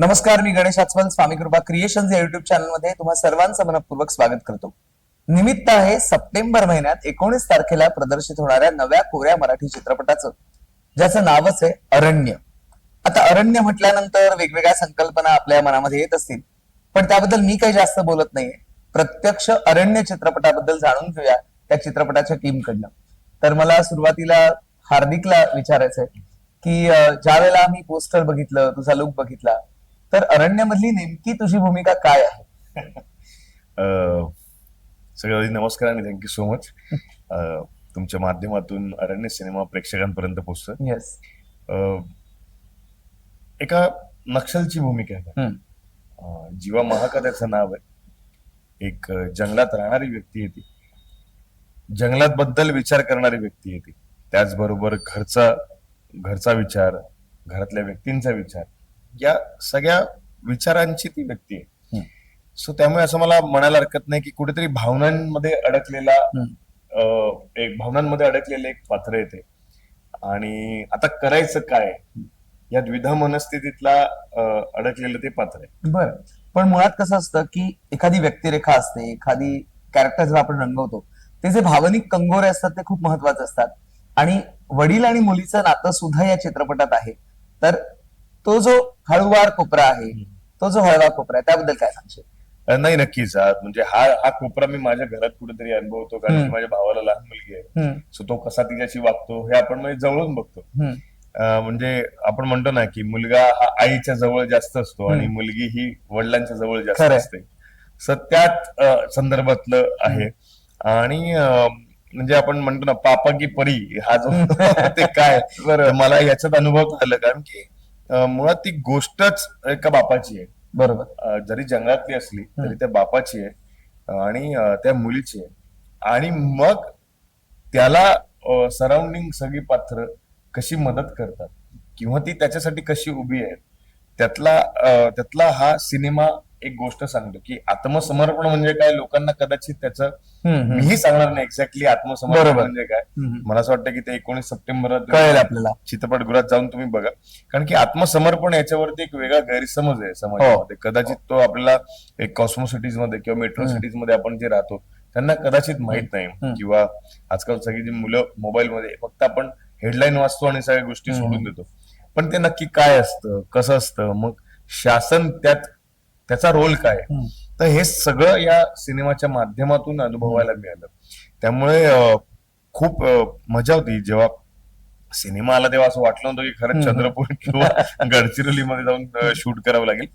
नमस्कार मी गणेश आचवल स्वामी कृपा क्रिएशन या युट्यूब चॅनलमध्ये तुम्हा सर्वांचं मनपूर्वक स्वागत करतो. निमित्त आहे सप्टेंबर महिन्यात एकोणीस तारखेला प्रदर्शित होणाऱ्या नव्या कोऱ्या मराठी चित्रपटाचं ज्याचं नावच आहे अरण्य. आता अरण्य म्हटल्यानंतर वेगवेगळ्या संकल्पना आपल्या मनामध्ये येत असतील. पण त्याबद्दल मी काही जास्त बोलत नाहीये. प्रत्यक्ष अरण्य चित्रपटाबद्दल जाणून घेऊया त्या चित्रपटाच्या टीमकडनं. तर मला सुरुवातीला हार्दिकला विचारायचंय की ज्या वेळेला आम्ही पोस्टर बघितलं तुझा लुक बघितला तर अरण्यमधली नेमकी तुझी भूमिका काय आहे? आधी नमस्कार आणि थँक्यू सो मच तुमच्या माध्यमातून अरण्य सिनेमा प्रेक्षकांपर्यंत पोहोचतो येस एका नक्षलची भूमिका आहे. जीवा महाका त्याचं नाव आहे. एक जंगलात राहणारी व्यक्ती आहे ती. जंगलात बद्दल विचार करणारी व्यक्ती आहे ती. त्याचबरोबर घरचा घरचा विचार घरातल्या व्यक्तींचा विचार. या सगळ्या विचारांची ती व्यक्ती आहे. सो त्यामुळे असं मला म्हणायला हरकत नाही की कुठेतरी भावनांमध्ये अडकलेला एक भावनांमध्ये अडकलेले एक पात्र येते आणि आता करायचं काय? या द्विधा मनस्थितीतला अडकलेलं ते पात्र आहे. बर. पण मुळात कसं असतं की एखादी व्यक्तिरेखा असते एखादी कॅरेक्टर जेव्हा आपण रंगवतो ते जे भावनिक कंगोरे असतात ते खूप महत्त्वाचे असतात. आणि वडील आणि मुलीचं नातं सुद्धा या चित्रपटात आहे. तर तो जो हळुवार कोपरा आहे तो जो हळवा कोपरा आहे त्याबद्दल काय सांगशील? नाही नक्कीच. म्हणजे हा हा कोपरा मी माझ्या घरात कुठेतरी अनुभवतो कारण की. माझ्या भावाला लहान मुलगी आहे. सो तो कसा तिच्याशी वागतो हे आपण म्हणजे जवळून बघतो. म्हणजे आपण म्हणतो ना की मुलगा हा आईच्या जवळ जास्त असतो आणि. मुलगी ही वडिलांच्या जवळ जास्त. असते. सो त्यात अ, संदर्भातलं आहे. आणि म्हणजे आपण म्हणतो ना पापा की परी हा जो ते काय मला याच्यात अनुभव आलं कारण की मुळात ती गोष्टच एका बापाची आहे. बरोबर. जरी जंगलातली असली तरी त्या बापाची आहे. आणि त्या मुलीची आहे. आणि मग त्याला सराउंडिंग सगळी पात्र कशी मदत करतात? किंवा ती त्याच्यासाठी कशी उभी आहे? त्यातला त्यातला हा सिनेमा एक गोष्ट सांगतो की आत्मसमर्पण म्हणजे काय लोकांना कदाचित त्याचं. मीही सांगणार नाही एक्झॅक्टली आत्मसमर्पण. म्हणजे काय. मला असं वाटतं की ते एकोणीस सप्टेंबर कळेल आपल्याला चित्रपटगृहात जाऊन तुम्ही बघा कारण की आत्मसमर्पण याच्यावरती एक वेगळा गैरसमज आहे समाजामध्ये कदाचित तो आपल्याला एक कॉस्मोसिटीजमध्ये किंवा मेट्रो. सिटीजमध्ये आपण जे राहतो त्यांना कदाचित माहीत नाही. किंवा आजकाल सगळी जी मुलं मोबाईलमध्ये फक्त आपण हेडलाईन वाचतो आणि सगळ्या गोष्टी. सोडून देतो पण ते नक्की काय असतं कसं असतं मग शासन त्यात त्याचा रोल काय. तर हे सगळं या सिनेमाच्या माध्यमातून अनुभवायला मिळालं. त्यामुळे खूप मजा होती. जेव्हा सिनेमा आला तेव्हा असं वाटलं होतं की खरंच. चंद्रपूर किंवा गडचिरोलीमध्ये जाऊन शूट करावं लागेल.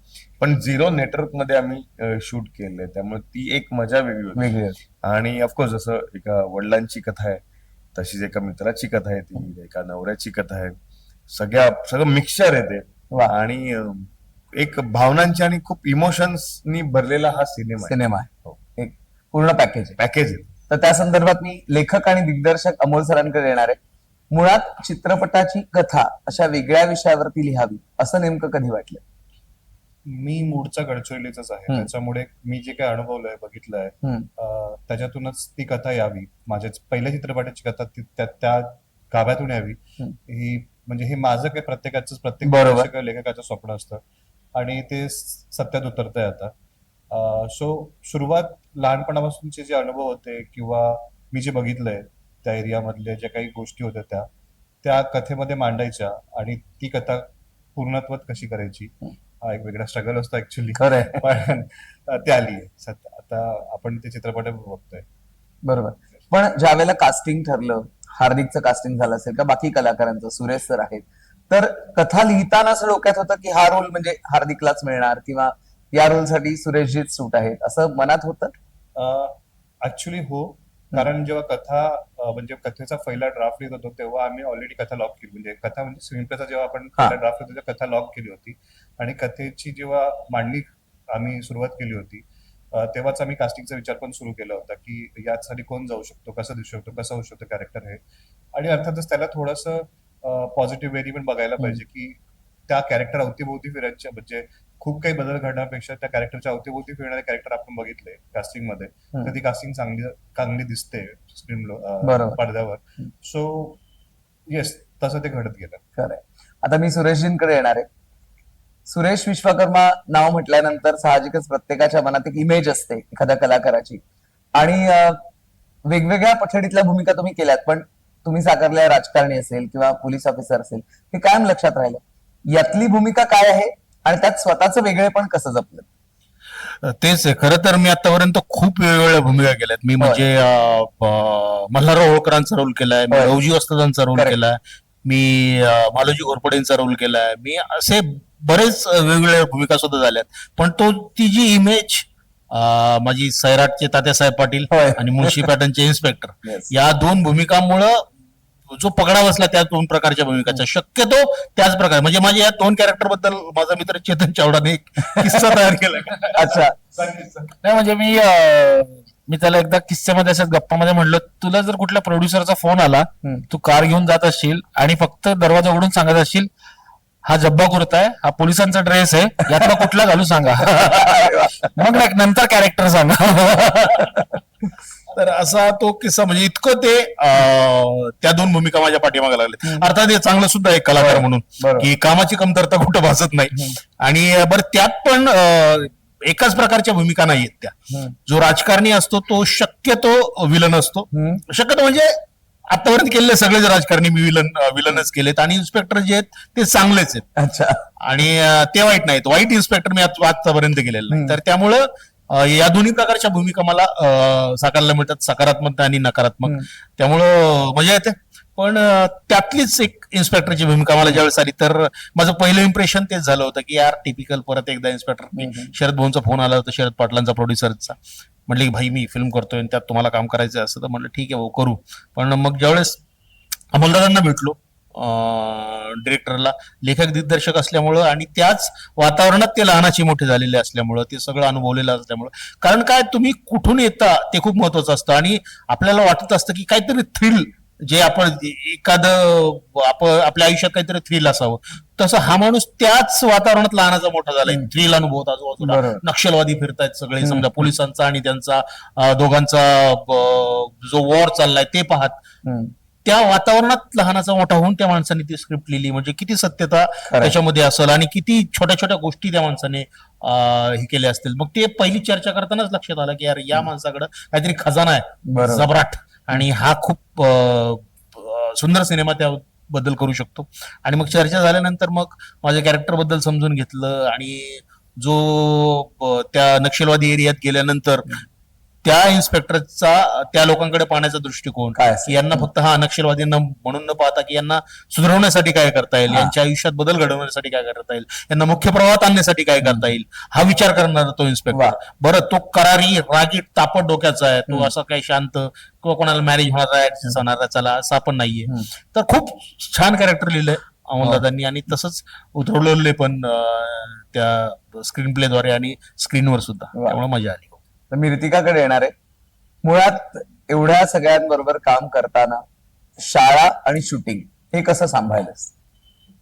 पण झिरो नेटवर्कमध्ये आम्ही शूट केलंय. त्यामुळे ती एक मजा वेगळी होती. आणि ऑफकोर्स जसं एका वडिलांची कथा आहे तशीच एका मित्राची कथा आहे ती एका नवऱ्याची कथा आहे. सगळ्या सगळं मिक्सचर आहे ते. आणि एक भावनांची आणि खूप इमोशन्सनी भरलेला हा सिनेमा आहे. सिनेमा आहे. हो. एक पूर्ण पॅकेज आहे. पॅकेज आहे. तर त्या संदर्भात मी लेखक आणि दिग्दर्शक अमोल सरांकडे येणार आहे. मुळात चित्रपटाची कथा अशा वेगळ्या विषयावरती लिहावी असं नेमकं कधी वाटलं मी मूळचा गडचिरोलीचाच आहे. त्याच्यामुळे मी जे काही अनुभवलंय बघितलंय त्याच्यातूनच ती कथा यावी. माझ्या पहिल्या चित्रपटाची कथा त्या त्या गाभ्यातून यावी. ही म्हणजे हे माझं काही प्रत्येकाचं प्रत्येक लेखकाचं स्वप्न असतं. आणि ते सत्यात उतरतंय आता. सो सुरुवात लहानपणापासूनचे जे अनुभव होते किंवा मी जे बघितलंय त्या एरियामधल्या ज्या काही गोष्टी होत्या त्या त्या कथेमध्ये मांडायच्या आणि ती कथा पूर्णत्वात कशी करायची हा एक वेगळा स्ट्रगल असतो ऍक्च्युली पण ते आली आहे आता आपण ते चित्रपट बघतोय. बरोबर. पण ज्या वेळेला कास्टिंग ठरलं हार्दिकचं कास्टिंग झालं असेल का बाकी कलाकारांचं सुरेश सर आहेत तर कथा लिहिताना असं डोक्यात होतं की हा रोल म्हणजे हार्दिकलाच मिळणार किंवा या रोलसाठी सुरेशजीत सूट आहेत. असं मनात होतं? ऍक्च्युली हो. कारण जेव्हा कथा म्हणजे कथेचा पहिला ड्राफ्ट लिहित होतो तेव्हा आम्ही ऑलरेडी कथा लॉक केली. म्हणजे कथा म्हणजे स्क्रीन प्लेचा जेव्हा आपण ड्राफ्ट लिहितो तेव्हा कथा लॉक केली होती. आणि कथेची जेव्हा मांडणी आम्ही सुरुवात केली होती तेव्हाच आम्ही कास्टिंगचा विचार पण सुरू केला होता की यासाठी कोण जाऊ शकतो कसं दिसू शकतो कसं होऊ शकतो कॅरेक्टर हे. आणि अर्थातच त्याला थोडंसं पॉझिटिव्ह वेरी पण बघायला पाहिजे की त्या कॅरेक्टर अवतीभोवती फिरायच्या म्हणजे खूप काही बदल घडण्यापेक्षा त्या कॅरेक्टरच्या अवतीभोवती फिरणारे कॅरेक्टर आपण बघितले कास्टिंगमध्ये. तर ती कास्टिंग चांगली चांगली दिसते स्क्रीन. पडद्यावर. सो येस तसं ते घडत गेलं. खरंय. आता मी सुरेशजींकडे येणार आहे. सुरेश विश्वकर्मा नाव म्हटल्यानंतर साहजिकच प्रत्येकाच्या मनात एक इमेज असते एखाद्या कलाकाराची. आणि वेगवेगळ्या पठडीतल्या भूमिका तुम्ही केल्यात पण तुम्ही साकारल्या राजकारणी असेल किंवा पोलीस ऑफिसर असेल हे कायम लक्षात राहिलं. यातली भूमिका काय आहे? आणि त्यात स्वतःचं वेगळेपण कसं जपलं? तेच आहे. खरं तर मी आतापर्यंत खूप वेगवेगळ्या भूमिका केल्यात. मी म्हणजे मल्हारराव होळकरांचा रोल केलाय. मी. रवजी वस्तादांचा रोल. केलाय. मी मालोजी घोरपडेंचा रोल केलाय. मी असे बरेच वेगवेगळ्या भूमिका सुद्धा झाल्यात. पण तो ती जी इमेज माझी सैराटचे तात्यासाहेब पाटील. आणि मुळशी पॅटर्नचे इन्स्पेक्टर. या दोन भूमिकांमुळं जो पगडा बसला त्या दोन प्रकारच्या भूमिकाचा. शक्यतो त्याच प्रकारे म्हणजे माझ्या या दोन कॅरेक्टरबद्दल माझा मित्र चेतन चावडाने एक किस्सा तयार केला. अच्छा. नाही म्हणजे मी अं, मी त्याला एकदा किस्स्यामध्ये अशाच गप्पामध्ये म्हणलं तुला जर कुठल्या प्रोड्युसरचा फोन आला हम्म. तू कार घेऊन जात असशील आणि फक्त दरवाजा उघडून सांगत असशील हा जब्बा कुर्ता आहे हा पोलिसांचा ड्रेस आहे यातला कुठला घालू सांगा? मग नंतर कॅरेक्टर सांगा. तर असा तो किस्सा म्हणजे इतकं ते अं, त्या दोन भूमिका माझ्या पाठीमागे लागले. अर्थात हे चांगलं सुद्धा आहे कलाकार म्हणून बरोबर. की कामाची कमतरता कुठं भासत नाही. आणि अं, बरं त्यात पण अं, एकाच प्रकारच्या भूमिका नाहीयेत त्या. हम्म. जो राजकारणी असतो तो शक्यतो विलन असतो. हम्म. शक्यतो म्हणजे आतापर्यंत केलेले सगळे जे राजकारणी मी विलन विलनच केलेत आणि इन्स्पेक्टर जे आहेत ते चांगलेच आहेत. अच्छा. आणि अं, ते वाईट नाहीत. वाईट इन्स्पेक्टर मी आज- आजपर्यंत केलेलं नाही. हम्म. तर त्यामुळं या दोन्ही प्रकारच्या भूमिका मला अं, साकारायला मिळतात. सकारात्मक आणि नकारात्मक. त्यामुळं मजा येते. पण त्यातलीच एक इन्स्पेक्टरची भूमिका मला ज्यावेळेस आली तर माझं पहिलं इम्प्रेशन तेच झालं होतं की यार टिपिकल परत एकदा इन्स्पेक्टर. शरद भाऊंचा फोन आला होता शरद पाटलांचा प्रोड्युसरचा म्हटलं की भाई मी फिल्म करतोय आणि त्यात तुम्हाला काम करायचं असं तर म्हटलं ठीक आहे भाऊ करू. पण मग ज्यावेळेस अमोलदादांना भेटलो डिरेक्टरला लेखक दिग्दर्शक असल्यामुळं आणि त्याच वातावरणात ते लहानाचे मोठे झालेले असल्यामुळं ते सगळं अनुभवलेलं असल्यामुळं. कारण काय तुम्ही कुठून येता ते खूप महत्वाचं असतं आणि आपल्याला वाटत असतं की काहीतरी थ्रिल जे आपण एखादं आपण आपल्या आयुष्यात काहीतरी थ्रिल असावं. तसं हा माणूस त्याच वातावरणात लहानाचा मोठा झालाय. थ्रिल अनुभवत आजूबाजूला. नक्षलवादी फिरतायत सगळे. समजा पोलिसांचा आणि त्यांचा दोघांचा जो वॉर चाललाय ते पाहत. त्या वातावरणात लहानाचा मोठा होऊन त्या माणसाने ती स्क्रिप्ट लिहिली. म्हणजे किती सत्यता. त्याच्यामध्ये असेल आणि किती छोट्या छोट्या गोष्टी त्या माणसाने हे केल्या असतील. मग ते पहिली चर्चा करतानाच लक्षात आलं की यार या माणसाकडे काहीतरी खजाना आहे. जबराट. आणि हा खूप सुंदर सिनेमा त्याबद्दल करू शकतो. आणि मग चर्चा झाल्यानंतर मग माझ्या कॅरेक्टरबद्दल समजून घेतलं आणि जो त्या नक्षलवादी एरियात गेल्यानंतर त्या इन्स्पेक्टरचा त्या लोकांकडे पाहण्याचा दृष्टिकोन काय असेल? की यांना फक्त हा नक्षलवादींना म्हणून न पाहता की यांना सुधारवण्यासाठी काय करता येईल हा. यांच्या आयुष्यात बदल घडवण्यासाठी काय करता येईल यांना मुख्य प्रवाहात आणण्यासाठी काय करता येईल हा विचार करणारा तो वा. इन्स्पेक्टर बरं तो करारी रागीट तापट डोक्याचा आहे तो हम्म. असा काही शांत किंवा कोणाला मॅरेज होणार आहे ऍडजस्ट होणार चला असा पण नाहीये हम्म. तर खूप छान कॅरेक्टर लिहिलंय अमोलदादांनी आणि तसंच उतरवलेले पण अं, त्या स्क्रीन प्लेद्वारे आणि स्क्रीनवर सुद्धा वा. त्यामुळे मजा आली तर मी ऋतिकाकडे येणार आहे. मुळात एवढ्या सगळ्यांबरोबर काम करताना शाळा आणि शूटिंग हे कसं सांभाळलंस?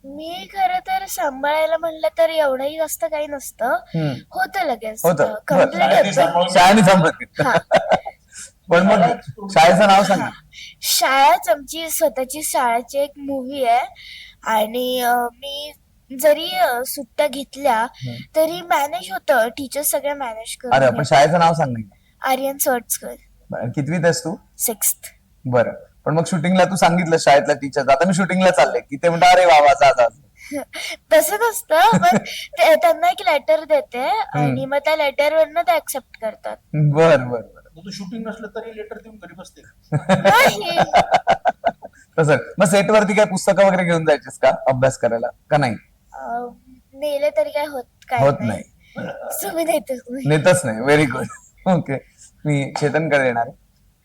मी खरं तर सांभाळायला म्हणलं तर एवढंही जास्त काही नसतं. हम्म. होतं लगेच. होतं. बरं. कंप्लीट होतं. पण मग शाळेचं नाव सांग शाळाच आमची स्वतःची शाळाची एक मूवी आहे. आणि अं, मी जरी अं, सुट्ट्या घेतल्या. तरी मॅनेज होतं. टीचर सगळं मॅनेज अरे करून पण शाळेचं नाव सांग नाही. आर्यन सर्चकर बरं, कितवीत आहेस तू? सिक्स बरं. पण मग शूटिंगला तू सांगितलं शाळेतल्या टीचर आता मी शूटिंगला चालले. की ते म्हणतात अरे वा वा जा जा जा." तसं नसतं पण ते- त्यांना एक लेटर देते आणि मग त्या लेटरवरनं ते ऍक्सेप्ट करतात. बर बर बर. तू शूटिंग नसलं तरी लेटर देऊन घरी बसते. नाही. तसं. मग सेटवरती काय पुस्तकं वगैरे घेऊन जायचीस का? अभ्यास करायला? का नाही? नेले तरी काय होत काय होत नाही. तुम्ही नेतच नाही. नेतच नाही. व्हेरी गुड ओके मी चेतनकडे येणार आहे.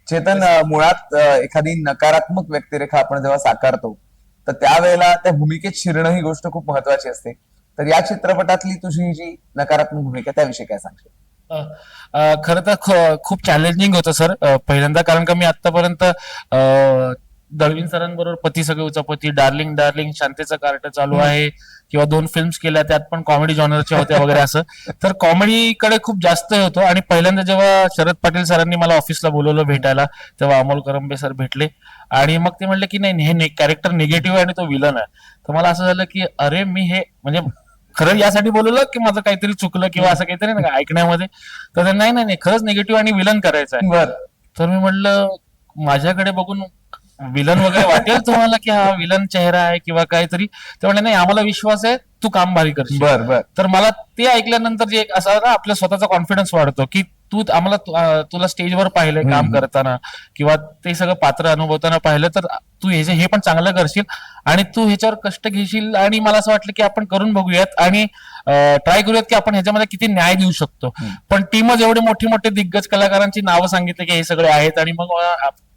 चेतन अं, मुळात अं, एखादी नकारात्मक व्यक्तिरेखा आपण जेव्हा साकारतो तर त्यावेळेला त्या भूमिकेत शिरणं ही गोष्ट खूप महत्वाची असते. तर या चित्रपटातली तुझी ही जी नकारात्मक भूमिका त्याविषयी काय सांगशील? अ, खरं तर ख- खूप चॅलेंजिंग होतं सर अ, पहिल्यांदा कारण का मी आतापर्यंत दळवीन सरांबरोबर पती सगळे उचापती डार्लिंग डार्लिंग शांतीचं कार्ट चालू आहे. किंवा दोन फिल्म्स केल्या त्यात पण कॉमेडी जॉनरच्या होत्या वगैरे असं. तर कॉमेडीकडे खूप जास्त होतो. आणि पहिल्यांदा जेव्हा शरद पाटील सरांनी मला ऑफिसला बोलवलं भेटायला तेव्हा अमोल करंबे सर भेटले. आणि मग ते म्हणले की नाही हे कॅरेक्टर निगेटिव्ह आहे आणि तो विलन आहे. तर मला असं झालं की अरे मी हे म्हणजे खरं यासाठी बोलवलं की माझं काहीतरी चुकलं किंवा असं काहीतरी नाही का ऐकण्यामध्ये? तर नाही नाही नाही खरंच निगेटिव्ह आणि विलन करायचं आहे. बर. तर मी म्हटलं माझ्याकडे बघून विलन वगैरे वाटेल तुम्हाला की हा विलन चेहरा आहे किंवा काहीतरी? ते म्हणले नाही आम्हाला विश्वास आहे तू काम भारी करशील. बर बर. तर मला ते ऐकल्यानंतर जे एक असा ना आपल्या स्वतःचा कॉन्फिडन्स वाढतो की तू आम्हाला तुला स्टेजवर पाहिलंय काम. करताना किंवा ते सगळं पात्र अनुभवताना पाहिलं तर तू हे हे पण चांगलं करशील आणि तू ह्याच्यावर कष्ट घेशील आणि मला असं वाटलं की आपण करून बघूयात आणि ट्राय करूयात की आपण ह्याच्यामध्ये किती न्याय देऊ शकतो. पण टीमच एवढे मोठे मोठे दिग्गज कलाकारांची नावं सांगितलं की हे सगळे आहेत आणि मग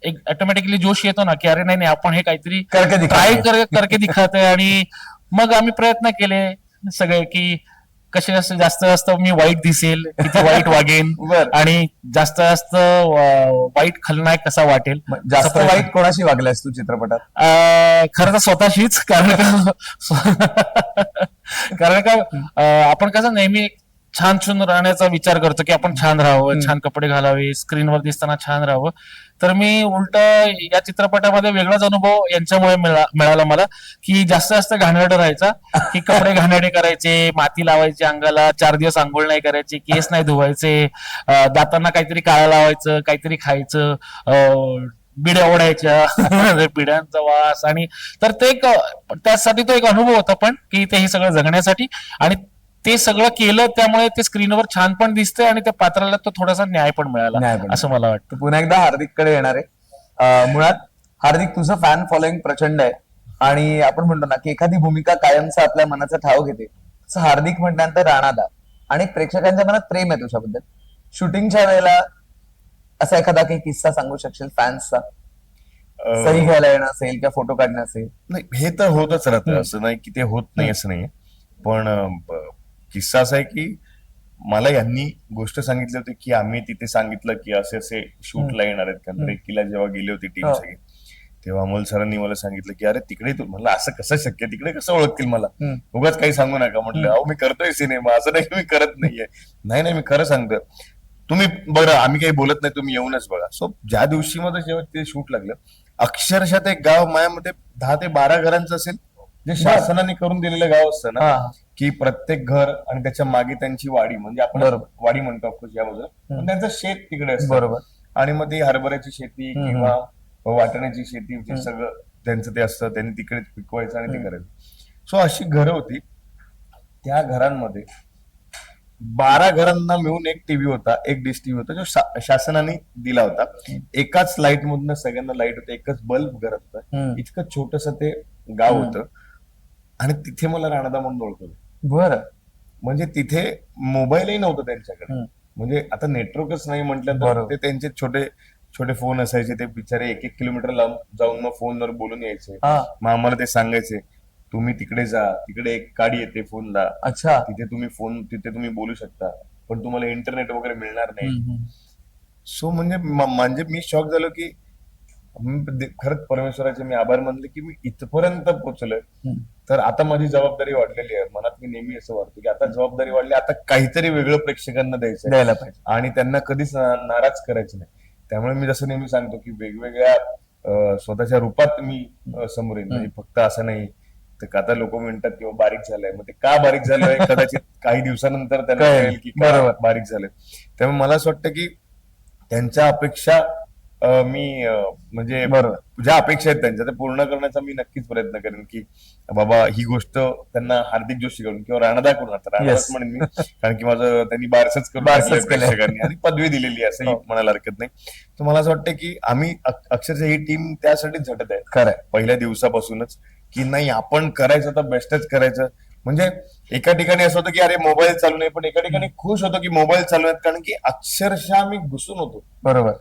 एक ऑटोमॅटिकली जोश येतो ना की अरे नाही नाही आपण हे काहीतरी ट्राय कर करके दिखाते आणि मग आम्ही प्रयत्न केले सगळे की कसे जास्त जास्त जास्त मी वाईट दिसेल किती वाईट वागेन बर. आणि जास्त जास्त वाईट खलनायक कसा वाटेल? जास्त असा. वाईट कोणाशी वागलायस तू चित्रपटात? अं, खरं तर स्वतःशीच कारण का कारण का अं, आपण कसं नेहमी छान छून राहण्याचा विचार करतो की आपण छान राहावं छान कपडे घालावे स्क्रीनवर दिसताना छान राहावं. तर मी उलट या चित्रपटामध्ये वेगळाच अनुभव यांच्यामुळे मिळा- मिळाला मला की जास्त जास्त घाणेरडं राहायचा की कपडे घाणेरडे करायचे माती लावायची अंगाला चार दिवस आंघोळ नाही करायची केस नाही धुवायचे दातांना काहीतरी काळं लावायचं काहीतरी खायचं बिड्या ओढायच्या बिड्यांचा वास आणि तर ते एक त्यासाठी तो एक अनुभव होता पण की ते हे सगळं जगण्यासाठी आणि ते सगळं केलं त्यामुळे ते स्क्रीनवर छान पण दिसतंय आणि त्या पात्राला तो थोडासा न्याय पण न्याय मिळाला पण. असं मला वाटतं. तर पुन्हा एकदा हार्दिककडे येणार आहे. अं, मुळात हार्दिक तुझं फॅन फॉलोईंग प्रचंड आहे. आणि आपण म्हणतो ना की एखादी भूमिका कायमचा आपल्या मनाचा ठाव घेते. तसं हार्दिक म्हटल्यानंतर राणादा आणि प्रेक्षकांच्या मनात प्रेम आहे तुझ्याबद्दल. शूटिंगच्या वेळेला असा एखादा काही किस्सा सांगू शकशील फॅन्सचा अं, सही घ्यायला येणं असेल किंवा फोटो काढणं असेल? नाही हे तर होतच राहतं. असं नाही की ते होत नाही असं नाहीये. पण अं, ब- किस्सा असा आहे की मला यांनी गोष्ट सांगितली होती की आम्ही तिथे सांगितलं की असे असे शूटला येणार आहेत कारण. रेकीला जेव्हा गेली होती टीम. सगळी तेव्हा अमोल सरांनी मला सांगितलं की अरे तिकडे तू म्हणलं असं कसं शक्य? तिकडे कसं ओळखतील मला. उगाच काही सांगू नका. म्हटलं अहो मी करतोय सिनेमा असं नाही मी करत नाहीये. नाही नाही मी खरं सांगतोय. तुम्ही बघा आम्ही काही बोलत नाही तुम्ही येऊनच बघा. सो ज्या दिवशी मध्ये जेव्हा ते शूट लागलं अक्षरशः ते गाव मायामध्ये दहा ते बारा घरांचं असेल जे शासनाने करून दिलेलं गाव असतं ना की प्रत्येक घर आणि त्याच्यामागे त्यांची वाडी म्हणजे आपण बरोबर. वाडी म्हणतो ऑफकोर्स या बाजूला पण त्यांचं शेत तिकडे असतं. बरोबर. आणि मग ती हरभऱ्याची शेती हम्म, किंवा वाटण्याची शेती जे हम्म. सगळं त्यांचं ते असतं त्यांनी तिकडे पिकवायचं आणि ते हम्म. करायचं. सो अशी घरं होती. त्या घरांमध्ये बारा घरांना मिळून एक टीव्ही होता एक डिश टीव्ही होता जो शा- शासनाने दिला होता. एकाच लाइट मधनं सगळ्यांना लाइट होतं एकच बल्ब घरात होता. हम्म. इतकं छोटस ते गाव हम्म. होतं. आणि तिथे मला राणादा म्हणून ओळखलं बरं. म्हणजे तिथे मोबाईलही नव्हतं त्यांच्याकडे. म्हणजे आता नेटवर्कच नाही म्हटलं तर बरोबर. ते त्यांचे छोटे छोटे फोन असायचे ते बिचारे एक एक किलोमीटर लांब जाऊन मग फोनवर बोलून यायचे. मग आम्हाला ते सांगायचे तुम्ही तिकडे जा तिकडे एक गाडी येते फोनला. अच्छा. तिथे तुम्ही फोन तिथे तुम्ही बोलू शकता. पण तुम्हाला इंटरनेट वगैरे मिळणार नाही. सो म्हणजे म्हणजे मी शॉक झालो की मी खरंच परमेश्वराचे मी आभार मानले की मी इथपर्यंत पोहोचलोय. तर आता माझी जबाबदारी वाढलेली आहे. मनात मी नेहमी असं वाटतो की आता जबाबदारी वाढली आता काहीतरी वेगळं प्रेक्षकांना द्यायचं. द्यायला पाहिजे. आणि त्यांना कधीच नाराज करायचं नाही. त्यामुळे मी जसं नेहमी सांगतो की वेगवेगळ्या स्वतःच्या रूपात मी समोर येईन. म्हणजे फक्त असं नाही. तर आता लोक म्हणतात किंवा बारीक झालंय. मग ते का बारीक झालंय? कदाचित काही दिवसानंतर त्यांना कळेल. की. बारीक झालंय. त्यामुळे मला असं वाटतं की त्यांच्या अपेक्षा अं, मी अं, म्हणजे ज्या अपेक्षा आहेत त्यांच्या त्या पूर्ण करण्याचा मी नक्कीच प्रयत्न करेन की बाबा ही गोष्ट त्यांना हार्दिक जोशीकडून किंवा राणादाकडून आता राणादाच Yes. म्हणेन मी कारण की माझं त्यांनी बारसच करून बारसंच टाकलंय केलंय. प्रेक्षकांनी आणि पदवी दिलेली आहे असंही हो. म्हणायला हरकत नाही. तर मला असं वाटतं की आम्ही अक- अक्षरशः ही टीम त्यासाठीच झटत आहे. खरंय. पहिल्या दिवसापासूनच की नाही आपण करायचं तर बेस्टच करायचं. म्हणजे एका ठिकाणी असं होतं की अरे मोबाईल चालू नाही पण एका ठिकाणी खुश होतो की मोबाईल चालू आहेत कारण की अक्षरशः आम्ही घुसून होतो. बरोबर.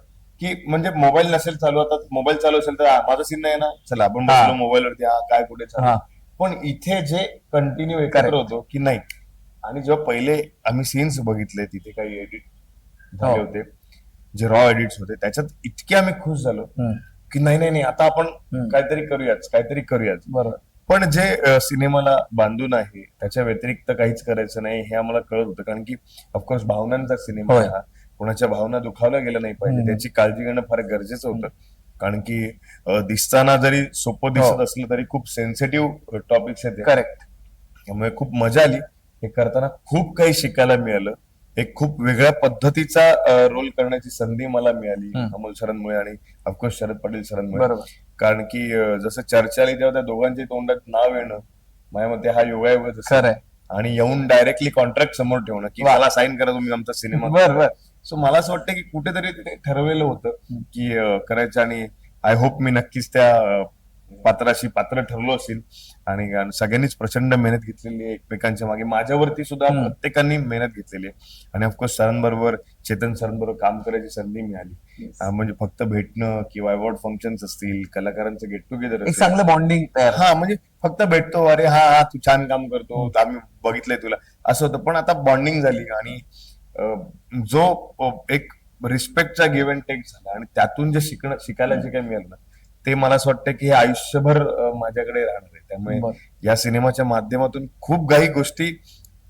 की म्हणजे मोबाईल नसेल चालू आता मोबाईल चालू असेल तर "आ, माझा सीन नाही ना चला आपण हा. बसलो मोबाईलवरती हा काय कुठे चालू हा पण इथे जे कंटिन्यू एकत्र Correct. होतो की नाही आणि जेव्हा पहिले आम्ही सीन्स बघितले तिथे काही एडिट झाले हो. होते जे रॉ एडिट्स होते त्याच्यात इतके आम्ही खुश झालो हम्म. की नाही नाही नाही आता आपण हम्म. काहीतरी करूयाच काहीतरी करूयाच बरोबर पण जे अ, सिनेमाला बांधून आहे त्याच्या व्यतिरिक्त काहीच करायचं नाही हे आम्हाला कळत होतं कारण की ऑफकोर्स भावनांचा सिनेमा होय. आहे हा कोणाच्या भावना दुखावल्या गेल्या नाही पाहिजे. त्याची काळजी घेणं फार गरजेचं होतं कारण की दिसताना जरी सोपं दिसत हो. असलं तरी खूप सेन्सिटिव्ह टॉपिक्स आहेत. करेक्ट त्यामुळे खूप मजा आली हे करताना खूप काही शिकायला मिळालं एक खूप वेगळ्या पद्धतीचा रोल करण्याची संधी मला मिळाली. अमोल सरांमुळे आणि ऑफकोर्स शरद पाटील सरांमुळे बरोबर कारण की जसं चर्चा आली तेव्हा त्या दोघांच्या तोंडात नाव येणं माझ्या मते हा. खरंय आणि येऊन डायरेक्टली कॉन्ट्रॅक्ट समोर ठेवणं की. मला साईन करा तुम्ही आमचा सिनेमा सो मला असं वाटतं की कुठेतरी ते ठरवलेलं होतं की करायचं आणि आय होप मी नक्कीच त्या पात्राशी पात्र ठरलो असेल. आणि सगळ्यांनीच प्रचंड मेहनत घेतलेली आहे एकमेकांच्या मागे. माझ्यावरती सुद्धा. प्रत्येकांनी मेहनत घेतलेली आहे. आणि ऑफकोर्स सरांबरोबर चेतन सरांबरोबर काम करायची संधी मिळाली. म्हणजे फक्त भेटणं किंवा अवॉर्ड फंक्शन्स असतील कलाकारांचं गेट टुगेदर चांगलं बॉन्डिंग हा म्हणजे फक्त भेटतो अरे हा हा तू छान काम करतो आम्ही बघितलंय तुला. असं होतं. पण आता बॉन्डिंग झाली आणि जो एक रिस्पेक्टचा गिव्ह अँड टेक झाला आणि त्यातून जे शिकणं शिकायला जे काही मिळालं ना ते मला असं वाटतं की हे आयुष्यभर माझ्याकडे राहणार आहे. त्यामुळे. या सिनेमाच्या माध्यमातून खूप काही गोष्टी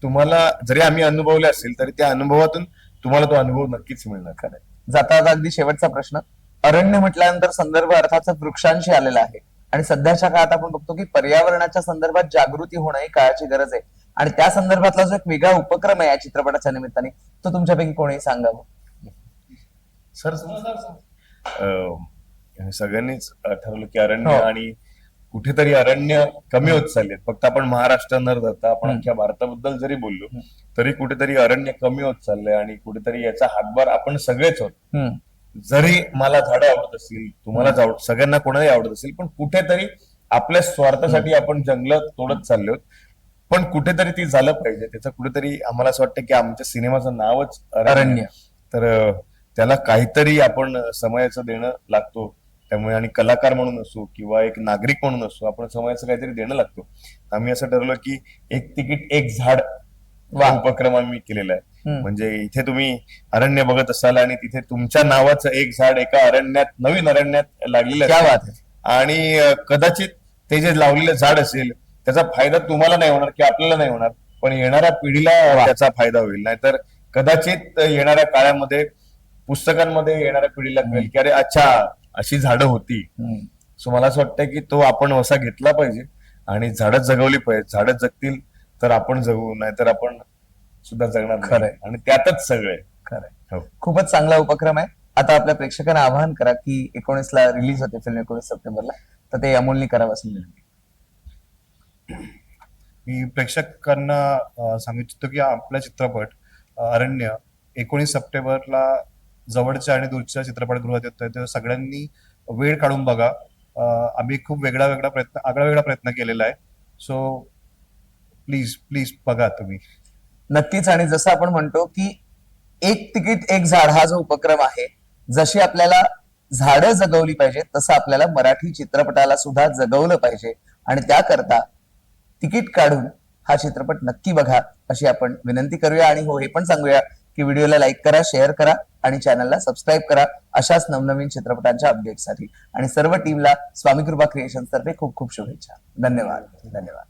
तुम्हाला जरी आम्ही अनुभवल्या असतील तरी त्या अनुभवातून तुम्हाला तो अनुभव नक्कीच मिळणार. खरंय. जाता जाता अगदी शेवटचा प्रश्न. अरण्य म्हटल्यानंतर संदर्भ अर्थाचा वृक्षांशी आलेला आहे. आणि सध्याच्या काळात आपण बघतो की पर्यावरणाच्या संदर्भात जागृती होणं ही काळाची गरज आहे आणि त्या संदर्भातला जो एक वेगळा उपक्रम आहे या चित्रपटाच्या निमित्ताने तो तुमच्यापैकी कोणी सांगावं सर सगळ्यांनीच ठरवलं की अरण्य हो. आणि कुठेतरी अरण्य कमी होत चाललेत फक्त आपण महाराष्ट्र न धरता आपण. अख्ख्या भारताबद्दल जरी बोललो. तरी कुठेतरी अरण्य कमी होत चाललंय आणि कुठेतरी याचा हातभार आपण सगळेच होत. जरी मला झाडं आवडत असतील तुम्हालाच आवड सगळ्यांना कोणालाही आवडत असेल पण कुठेतरी आपल्या स्वार्थासाठी आपण जंगल तोडत चाललो पण कुठेतरी ती झालं पाहिजे. त्याचं कुठेतरी आम्हाला असं वाटतं की आमच्या सिनेमाचं नावच अरण्य तर त्याला काहीतरी आपण अं, समाजाचं देणं लागतो. त्यामुळे आणि कलाकार म्हणून असो किंवा एक नागरिक म्हणून असो आपण समाजाचं काहीतरी देणं लागतो. आम्ही असं ठरवलं की एक तिकीट एक झाड. हा उपक्रम आम्ही केलेला आहे. म्हणजे इथे तुम्ही अरण्य बघत असाल आणि तिथे तुमच्या नावाचं एक झाड एका अरण्यात नवीन अरण्यात लागलेलं आहे आणि कदाचित ते जे लावलेलं झाड असेल त्याचा फायदा तुम्हाला नाही होणार किंवा आपल्याला नाही होणार पण येणाऱ्या पिढीला वा. त्याचा फायदा होईल. नाहीतर कदाचित येणाऱ्या काळामध्ये पुस्तकांमध्ये येणाऱ्या पिढीला कळेल की अरे अच्छा अशी झाडं होती. सो मला असं वाटतं की तो आपण वसा घेतला पाहिजे आणि झाडं जगवली पाहिजे. झाडं जगतील तर आपण जगू नाहीतर आपण सुद्धा जगणार नाही. खरंय. आणि त्यातच सगळे. खरंय. हो. खूपच चांगला उपक्रम आहे. आता आपल्या प्रेक्षकांना आवाहन करा की एकोणीस ला रिलीज होते फिल्म एकोणीस सप्टेंबरला. तर ते अमोलनी करावं असं विनंती मी प्रेक्षकांना अं, सांगू इच्छितो की आपला चित्रपट अं, अरण्य एकोणीस सप्टेंबरला जवळच्या आणि दूरच्या चित्रपटगृहात येतोय. तर सगळ्यांनी वेळ काढून बघा. अं, आम्ही खूप वेगळा वेगळा प्रयत्न आगळा वेगळा प्रयत्न केलेला आहे. सो प्लीज प्लीज बघा तुम्ही. नक्कीच आणि जसं आपण म्हणतो की एक तिकीट एक झाड हा जो उपक्रम आहे जशी आपल्याला झाडं जगवली पाहिजे तसं आपल्याला मराठी चित्रपटाला सुद्धा जगवलं पाहिजे. आणि त्याकरता तिकीट काढून हा चित्रपट नक्की बघा अशी आपण विनंती करूया. आणि हो हे पण सांगूया की व्हिडिओला लाईक करा शेअर करा आणि चॅनलला सबस्क्राईब करा अशाच नवनवीन चित्रपटांच्या अपडेटसाठी आणि सर्व टीमला स्वामी कृपा क्रिएशन तर्फे खूप खूप शुभेच्छा. धन्यवाद. धन्यवाद.